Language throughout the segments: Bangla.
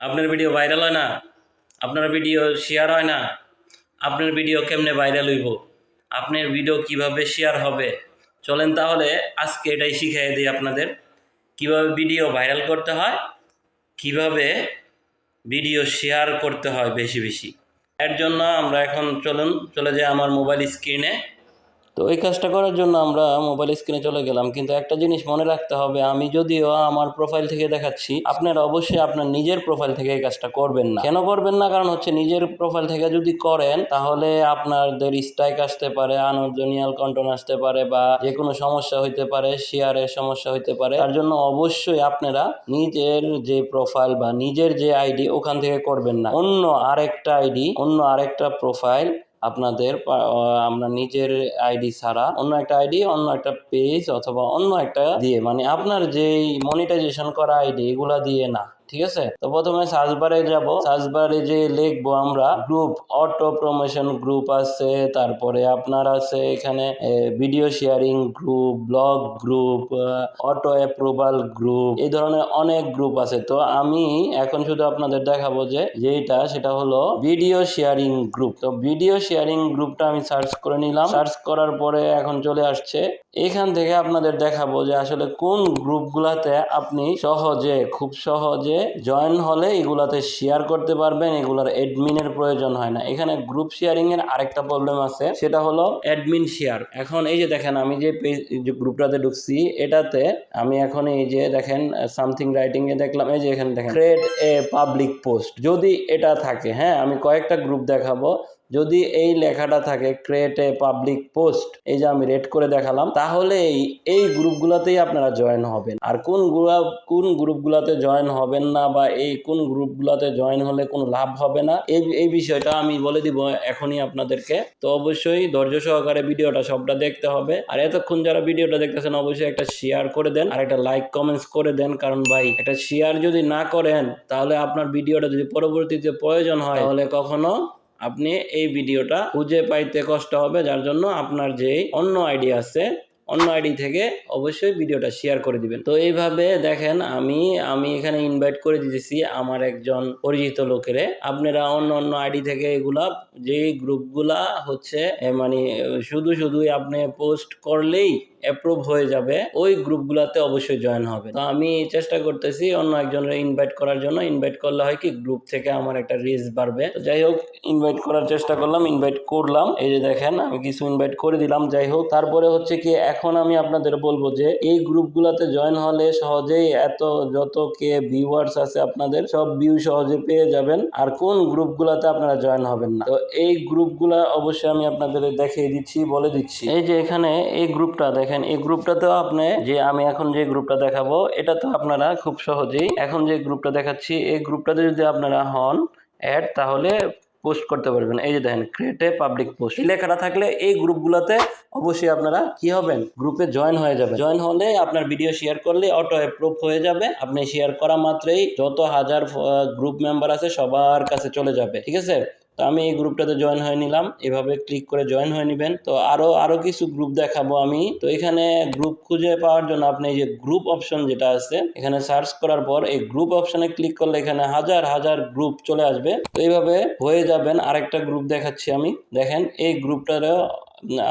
আপনার ভিডিও ভাইরাল হয় না, আপনার ভিডিও শেয়ার হয় না, আপনার ভিডিও কেমনে ভাইরাল হইব, আপনার ভিডিও কীভাবে শেয়ার হবে, চলেন তাহলে আজকে এটাই শিখিয়ে দিই আপনাদের, কীভাবে ভিডিও ভাইরাল করতে হয়, কীভাবে ভিডিও শেয়ার করতে হয় বেশি বেশি। এর জন্য আমরা এখন চলুন, চলে যাই আমার মোবাইল স্ক্রিনে তো ওই কাজটা করার জন্য আমরা মোবাইল স্ক্রিনে চলে গেলাম। কিন্তু একটা জিনিস মনে রাখতে হবে, আমি যদিও আমার প্রোফাইল থেকে দেখাচ্ছি, আপনারা অবশ্যই আপনার নিজের প্রোফাইল থেকে এই কাজটা করবেন না। কেন করবেন না? কারণ হচ্ছে নিজের প্রোফাইল থেকে যদি করেন, তাহলে আপনাদের স্ট্রাইক আসতে পারে আনঅরিজিনাল কন্টেন্ট আসতে পারে বা যে কোনো সমস্যা হইতে পারে শেয়ারের সমস্যা হইতে পারে। তার জন্য অবশ্যই আপনারা নিজের যে প্রোফাইল বা নিজের যে আইডি ওখান থেকে করবেন না। অন্য আরেকটা আইডি অন্য আরেকটা প্রোফাইল আপনাদের আমরা নিজের আইডি ছাড়া অন্য একটা আইডি, অন্য একটা পেজ অথবা অন্য একটা দিয়ে মানে আপনার যেই মনিটাইজেশন করা আইডি, এগুলা দিয়ে না। ঠিক আছে? তো প্রথমে সার্চ বারে যাব। সার্চ বারে যে লিখব আমরা গ্রুপ অটো প্রমোশন গ্রুপ আছে, তারপরে আপনার আছে এখানে video sharing group blog group auto approval group এই ধরনের অনেক গ্রুপ আছে। তো আমি এখন শুধু আপনাদের দেখাবো যে যেটা সেটা হলো ভিডিও শেয়ারিং গ্রুপ তো ভিডিও শেয়ারিং গ্রুপটা আমি সার্চ করে নিলাম। সার্চ করার পরে এখন চলে আসছে। এখান থেকে আপনাদের দেখাবো যে আসলে কোন গ্রুপগুলাতে আপনি সহজে, খুব সহজে জয়েন হলে এগুলাতে শেয়ার করতে পারবেন, এগুলার অ্যাডমিনের প্রয়োজন হয় না। এখানে গ্রুপ শেয়ারিং এর আরেকটা প্রবলেম আছে, সেটা হলো অ্যাডমিন শেয়ার এখন এই যে দেখেন, আমি যে গ্রুপটাতে ঢুকছি, এটাতে আমি এখন এই যে দেখেন সামথিং রাইটিং এ দেখলাম, এই যে এখানে দেখেন ক্রিয়েট এ পাবলিক পোস্ট যদি এটা থাকে হ্যাঁ আমি কয়েকটা গ্রুপ দেখাবো যদি এই লেখাটা থাকে ক্রিয়েট এ পাবলিক পোস্ট এই যে আমি রেড করে দেখালাম তাহলে এই- গ্রুপগুলোতেই আপনারা জয়েন হবেন। আর কোন গ্রুপ কোন গ্রুপগুলোতে জয়েন হবেন না বা এই কোন গ্রুপগুলোতে জয়েন হলে কোনো লাভ হবে না, এই এই বিষয়টা আমি বলে দিব এখনই আপনাদেরকে। তো অবশ্যই ধৈর্য সহকারে ভিডিওটা সবটা দেখতে হবে। আর এতক্ষণ যারা ভিডিওটা দেখতেছেন, অবশ্যই একটা শেয়ার করে দেন। আর একটা লাইক কমেন্টস করে দেন। কারণ ভাই, একটা শেয়ার যদি না করেন, তাহলে আপনার ভিডিওটা যদি পরবর্তীতে প্রয়োজন হয়, তাহলে কখনো আপনি এই ভিডিওটা খুঁজে পাইতে কষ্ট হবে যার জন্য আপনার যে অন্য আইডি আছে অন্য আইডি থেকে অবশ্যই ভিডিওটা শেয়ার করে দিবেন। তো এইভাবে দেখেন আমি আমি এখানে ইনভাইট করে দিতেছি আমার একজন পরিচিত লোকেরে। আপনারা অন্য অন্য আইডি থেকে এগুলা, যে গ্রুপগুলা হচ্ছে মানে শুধু, শুধুই আপনি পোস্ট করলেই অ্যাপ্রুভ হয়ে যাবে, ওই গ্রুপগুলোতে অবশ্যই জয়েন হবে। তো আমি চেষ্টা করতেছি অন্য একজনের ইনভাইট করার জন্য। ইনভাইট করলে হয় কি গ্রুপ থেকে আমার একটা রিচ বাড়বে। যাই হোক ইনভাইট করার চেষ্টা করলাম ইনভাইট করলাম। এই যে দেখেন, আমি কিছু ইনভাইট করে দিলাম। যাই হোক, তারপরে হচ্ছে কি এখন আমি আপনাদের বলব যে এই গ্রুপগুলোতে জয়েন হলে সহজেই এত যত কে ভিউয়ার্স আছে আপনাদের, সব ভিউ সহজে পেয়ে যাবেন। আর কোন গ্রুপগুলোতে আপনারা জয়েন হবেন না? তো এই গ্রুপগুলা অবশ্যই আমি আপনাদের দেখিয়ে দিচ্ছি, বলে দিচ্ছি। এই যে এখানে এই গ্রুপটা দেখেন, এই গ্রুপটাতেও আপনি যে আমি এখন যে গ্রুপটা দেখাবো, এটা তো আপনারা খুব সহজেই এখন যে গ্রুপটা দেখাচ্ছি, এই গ্রুপটাতে যদি আপনারা হন অ্যাড তাহলে পোস্ট করতে পারবেন। এই যে দেখেন ক্রিয়েট এ পাবলিক পোস্ট এই লেখাটা থাকলে এই গ্রুপগুলোতে অবশ্যই আপনারা কি হবেন? গ্রুপে জয়েন হয়ে যাবে জয়েন হলে আপনার ভিডিও শেয়ার করলে অটো অ্যাপ্রুভ হয়ে যাবে। আপনি শেয়ার করা মাত্রই যত হাজার গ্রুপ মেম্বার আছে সবার কাছে চলে যাবে। ঠিক আছে? তো আমি এই গ্রুপটাতে জয়েন হয়ে নিলাম। এভাবে ক্লিক করে জয়েন হয়ে নেবেন। তো আরও আরও কিছু গ্রুপ দেখাবো আমি। তো এখানে গ্রুপ খুঁজে পাওয়ার জন্য আপনি এই যে গ্রুপ অপশন যেটা আছে, এখানে সার্চ করার পর এই গ্রুপ অপশনে ক্লিক করলে এখানে হাজার হাজার গ্রুপ চলে আসবে। তো এইভাবে হয়ে যাবেন। আরেকটা গ্রুপ দেখাচ্ছি আমি। দেখেন, এই গ্রুপটারও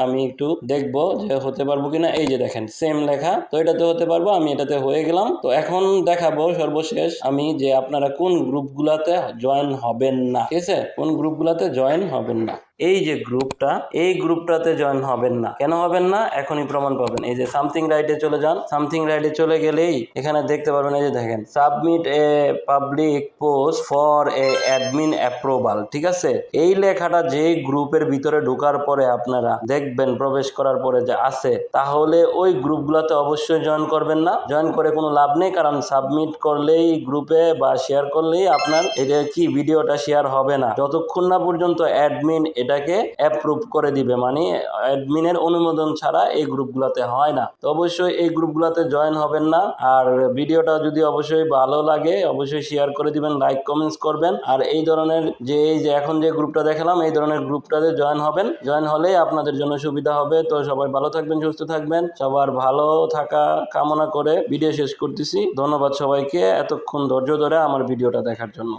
আমি একটু দেখব যে হতে পারব কিনা। এই যে দেখেন সেম লেখা। তো এটাতে হতে পারব, আমি এটাতে হয়ে গেলাম। তো এখন দেখাবো সর্বশেষ, আমি যে আপনারা কোন গ্রুপগুলাতে জয়েন হবেন না, ঠিক আছে? কোন গ্রুপগুলাতে জয়েন হবেন না। এই যে গ্রুপটা, এই গ্রুপটাতে জয়েন হবেন না। কেন হবেন না? এখনই প্রমাণ পাবেন। এই যে সামথিং রাইটে চলে যান। সামথিং রাইটে চলে গেলেই এখানে দেখতে পারবেন এই যে দেখেন submit a public post for a admin approval ঠিক আছে? এই লেখাটা যে গ্রুপের ভিতরে ঢোকার পরে আপনারা দেখবেন, প্রবেশ করার পরে যে আছে, তাহলে ওই গ্রুপগুলোতে অবশ্যই জয়েন করবেন না। জয়েন করে কোনো লাভ নেই, কারণ সাবমিট করলেই গ্রুপে বা শেয়ার করলেই আপনার এটা কি, ভিডিওটা শেয়ার হবে না। যতক্ষণ না পর্যন্ত অ্যাডমিন এটাকে অ্যাপ্রুভ করে দিবে। মানে অ্যাডমিনের অনুমোদন ছাড়া এই গ্রুপগুলোতে হয় না। তো অবশ্যই এই গ্রুপগুলোতে জয়েন হবেন না। আর ভিডিওটা যদি অবশ্যই ভালো লাগে, অবশ্যই শেয়ার করে দিবেন লাইক কমেন্টস করবেন। আর এই ধরনের যে, এই যে এখন যে গ্রুপটা দেখালাম, এই ধরনের গ্রুপটাতে জয়েন হবেন। জয়েন হলেই আপনাদের জন্য সুবিধা হবে। তো সবাই ভালো থাকবেন, সুস্থ থাকবেন। সবার ভালো থাকা কামনা করে ভিডিও শেষ করতেছি। ধন্যবাদ সবাইকে এতক্ষণ ধৈর্য ধরে আমার ভিডিওটা দেখার জন্য।